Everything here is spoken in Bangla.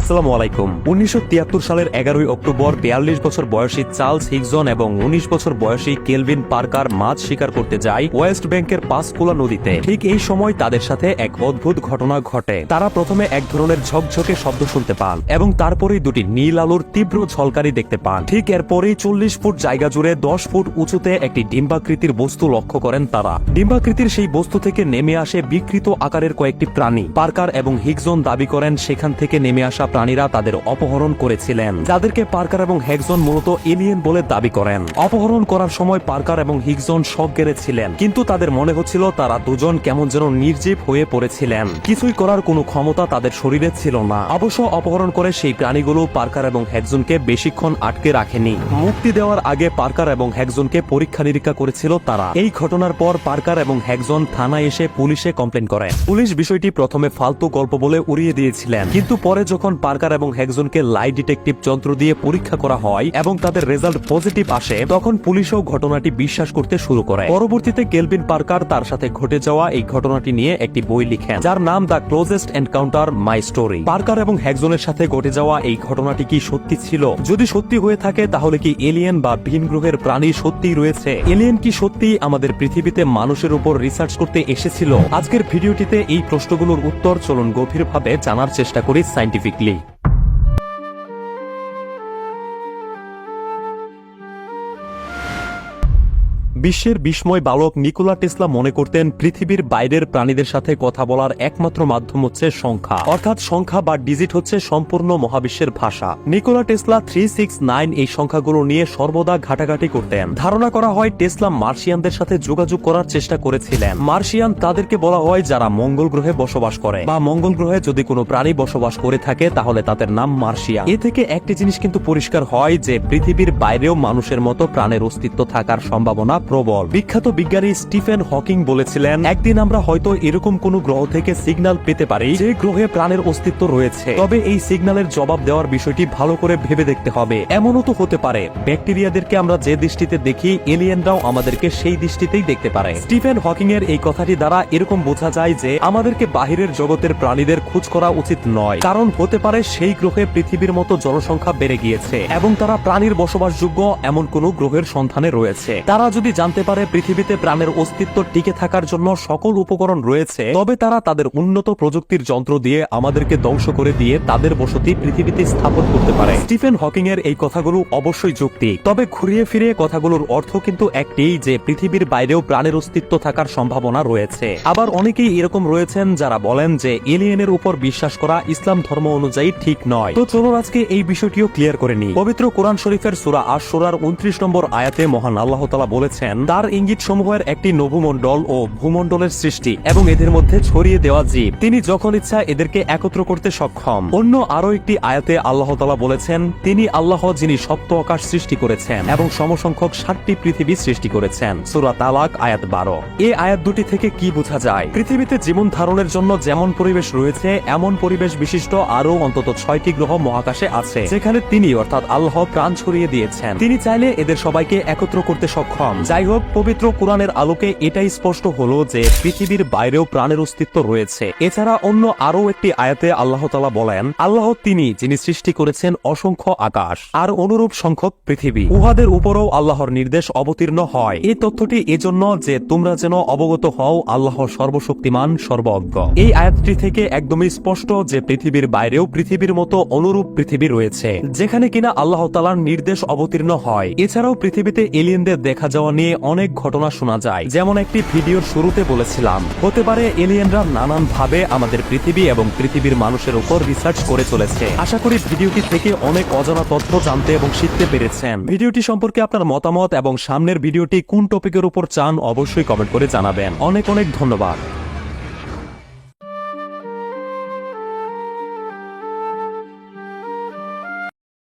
আসসালামু আলাইকুম। উনিশশো তিয়াত্তর সালের এগারোই অক্টোবর বিয়াল্লিশ বছর বয়সী চার্লস হিগজন এবং উনিশ বছর বয়সী কেলভিন পার্কার মাছ শিকার করতে যায় ওয়েস্ট ব্যাংকের পাঁচকুলা নদীতে। ঠিক এই সময় তাদের সাথে এক অদ্ভুত ঘটনা ঘটে। তারা প্রথমে এক ধরনের ঝকঝকে শব্দ শুনতে পান এবং তারপরেই দুটি নীল আলোর তীব্র ঝলকারি দেখতে পান। ঠিক এরপরেই চল্লিশ ফুট জায়গা জুড়ে দশ ফুট উঁচুতে একটি ডিম্বাকৃতির বস্তু লক্ষ্য করেন তারা। ডিম্বাকৃতির সেই বস্তু থেকে নেমে আসে বিকৃত আকারের কয়েকটি প্রাণী। পার্কার এবং হিগজন দাবি করেন সেখান থেকে নেমে আসা প্রাণীরা তাদের অপহরণ করেছিলেন, যাদেরকে পার্কার এবং হেগজন মূলত এলিয়েন বলে দাবি করেন। অপহরণ করার সময় পার্কার এবং হিগজন শক ছিলেন কিন্তু তাদের মনে হচ্ছিল তারা দুজন কেমন যেন নির্জীব হয়ে পড়েছিলেন। কিছুই করার কোনো ক্ষমতা তাদের শরীরে ছিল না। অবশ্য অপহরণ করে সেই প্রাণীগুলো পার্কার এবং হেগজনকে বেশিক্ষণ আটকে রাখেনি। মুক্তি দেওয়ার আগে পার্কার এবং হেগজনকে পরীক্ষা নিরীক্ষা করেছিল তারা। এই ঘটনার পর পার্কার এবং হেগজন থানায় এসে পুলিশে কমপ্লেন করে। পুলিশ বিষয়টি প্রথমে ফালতু গল্প বলে উড়িয়ে দিয়েছিলেন, কিন্তু পরে যখন পার্কার এবং হেগজনকে লাই ডিটেকটিভ যন্ত্র দিয়ে পরীক্ষা করা হয় এবং তাদের রেজাল্ট পজিটিভ আসে, তখন পুলিশও ঘটনাটি বিশ্বাস করতে শুরু করে। পরবর্তীতে কেলভিন পার্কার তার সাথে ঘটে যাওয়া এই ঘটনাটি নিয়ে একটি বই লিখেন, যার নাম the closest encounter my story. Parker এবং হেগজনের সাথে ঘটে যাওয়া এই ঘটনাটি কি সত্যি ছিল? যদি সত্যি হয়ে থাকে, তাহলে কি এলিয়েন বা ভিন গ্রহের প্রাণী সত্যি রয়েছে? এলিয়েন কি সত্যি আমাদের পৃথিবীতে মানুষের উপর রিসার্চ করতে এসেছিল? আজকের ভিডিওটিতে এই প্রশ্নগুলোর উত্তর চলুন গভীরভাবে জানার চেষ্টা করি সাইন্টিফিকলি Glee. বিশ্বের বিস্ময় বালক নিকোলা টেসলা মনে করতেন পৃথিবীর বাইরের প্রাণীদের সাথে কথা বলার একমাত্র মাধ্যম হচ্ছে সংখ্যা। অর্থাৎ সংখ্যা বা ডিজিট হচ্ছে সম্পূর্ণ মহাবিশ্বের ভাষা। Nikola Tesla three six nine এই সংখ্যাগুলো নিয়ে সর্বদা ঘাটাঘাটি করতেন। ধারণা করা হয় টেসলা মার্শিয়ানদের সাথে যোগাযোগ করার চেষ্টা করেছিলেন। মার্শিয়ান তাদেরকে বলা হয় যারা মঙ্গল গ্রহে বসবাস করে বা মঙ্গল গ্রহে যদি কোনো প্রাণী বসবাস করে থাকে তাহলে তাদের নাম মার্শিয়ান। এ থেকে একটি জিনিস কিন্তু পরিষ্কার হয় যে পৃথিবীর বাইরেও মানুষের মতো প্রাণের অস্তিত্ব থাকার সম্ভাবনা প্রবল। বিখ্যাত বিজ্ঞানী স্টিফেন হকিং বলেছিলেন, একদিন আমরা হয়তো এরকম কোন গ্রহ থেকে সিগন্যাল পেতে পারি যে গ্রহে প্রাণের অস্তিত্ব রয়েছে। তবে এই সিগন্যালের জবাব দেওয়ার বিষয়টি ভালো করে ভেবে দেখতে হবে। এমনও তো হতে পারে, ব্যাকটেরিয়াদেরকে আমরা যে দৃষ্টিতে দেখি, এলিয়েনরাও আমাদেরকে সেই দৃষ্টিতেই দেখতে পারে। স্টিফেন হকিং এর এই কথাটি দ্বারা এরকম বোঝা যায় যে, আমাদেরকে বাহিরের জগতের প্রাণীদের খোঁজ করা উচিত নয়। কারণ হতে পারে সেই গ্রহে পৃথিবীর মতো জনসংখ্যা বেড়ে গিয়েছে এবং তারা প্রাণীর বসবাসযোগ্য এমন কোন গ্রহের সন্ধানে রয়েছে। তারা যদি জানতে পারে পৃথিবীতে প্রাণের অস্তিত্ব টিকে থাকার জন্য সকল উপকরণ রয়েছে, তবে তারা তাদের উন্নত প্রযুক্তির যন্ত্র দিয়ে আমাদেরকে ধ্বংস করে দিয়ে তাদের বসতি পৃথিবীতে স্থাপন করতে পারে। স্টিফেন হকিং এর এই কথাগুলো অবশ্যই যৌক্তিক। তবে ঘুরিয়ে ফিরিয়ে কথাগুলোর অর্থ কিন্তু একটি, যে পৃথিবীর বাইরেও প্রাণের অস্তিত্ব থাকার সম্ভাবনা রয়েছে। আবার অনেকেই এরকম রয়েছেন যারা বলেন যে এলিয়েনের উপর বিশ্বাস করা ইসলাম ধর্ম অনুযায়ী ঠিক নয়। তো চলো আজকে এই বিষয়টিও ক্লিয়ার করে নি পবিত্র কোরআন শরীফের সুরা আশ সুরার উনত্রিশ নম্বর আয়াতে মহান আল্লাহ তালা বলেছেন তার ইঙ্গিত সমূহের একটি নভুমণ্ডল ও ভূমণ্ডলের সৃষ্টি এবং এদের মধ্যে ছড়িয়ে দেওয়া জীব। তিনি যখন ইচ্ছা এদেরকে একত্র করতে সক্ষম। অন্য আরও একটি আয়াতে আল্লাহ তালা বলেছেন, তিনি আল্লাহ যিনি সপ্ত আকাশ সৃষ্টি করেছেন এবং সমসংখ্যক ষাটটি পৃথিবী সৃষ্টি করেছেন। সুরা তালাক, আয়াত বারো। এই আয়াত দুটি থেকে কি বোঝা যায়? পৃথিবীতে জীবন ধারণের জন্য যেমন পরিবেশ রয়েছে, এমন পরিবেশ বিশিষ্ট আরও অন্তত ছয়টি গ্রহ মহাকাশে আছে, যেখানে তিনি অর্থাৎ আল্লাহ প্রাণ ছড়িয়ে দিয়েছেন। তিনি চাইলে এদের সবাইকে একত্র করতে সক্ষম যাই হোক পবিত্র কোরআনের আলোকে এটাই স্পষ্ট হলো যে পৃথিবীর বাইরেও প্রাণের অস্তিত্ব রয়েছে। এছাড়া অন্য আরও একটি আয়াতে আল্লাহ তালা বলেন, আল্লাহ তিনি যিনি সৃষ্টি করেছেন অসংখ্য আকাশ আর অনুরূপ সংখ্যক পৃথিবী, উহাদের উপরও আল্লাহর নির্দেশ অবতীর্ণ হয়। এই তথ্যটি এজন্য যে তোমরা যেন অবগত হও, আল্লাহ সর্বশক্তিমান, সর্বজ্ঞ। এই আয়াতটি থেকে একদমই স্পষ্ট যে পৃথিবীর বাইরেও পৃথিবীর মতো অনুরূপ পৃথিবী রয়েছে, যেখানে কিনা আল্লাহ তালার নির্দেশ অবতীর্ণ হয়। এছাড়াও পৃথিবীতে এলিয়েনদের দেখা যাওয়া নিয়ে অনেক ঘটনা শোনা যায়। যেমন একটি ভিডিওর শুরুতে বলেছিলাম, হতে পারে এলিয়েনরা নানান ভাবে আমাদের পৃথিবী এবং পৃথিবীর মানুষের উপর রিসার্চ করে চলেছে। আশা করি ভিডিওটি থেকে অনেক অজানা তথ্য জানতে এবং শিখতে পেরেছেন। ভিডিওটি সম্পর্কে আপনার মতামত এবং সামনের ভিডিওটি কোন টপিকের উপর চান অবশ্যই কমেন্ট করে জানাবেন। অনেক অনেক ধন্যবাদ।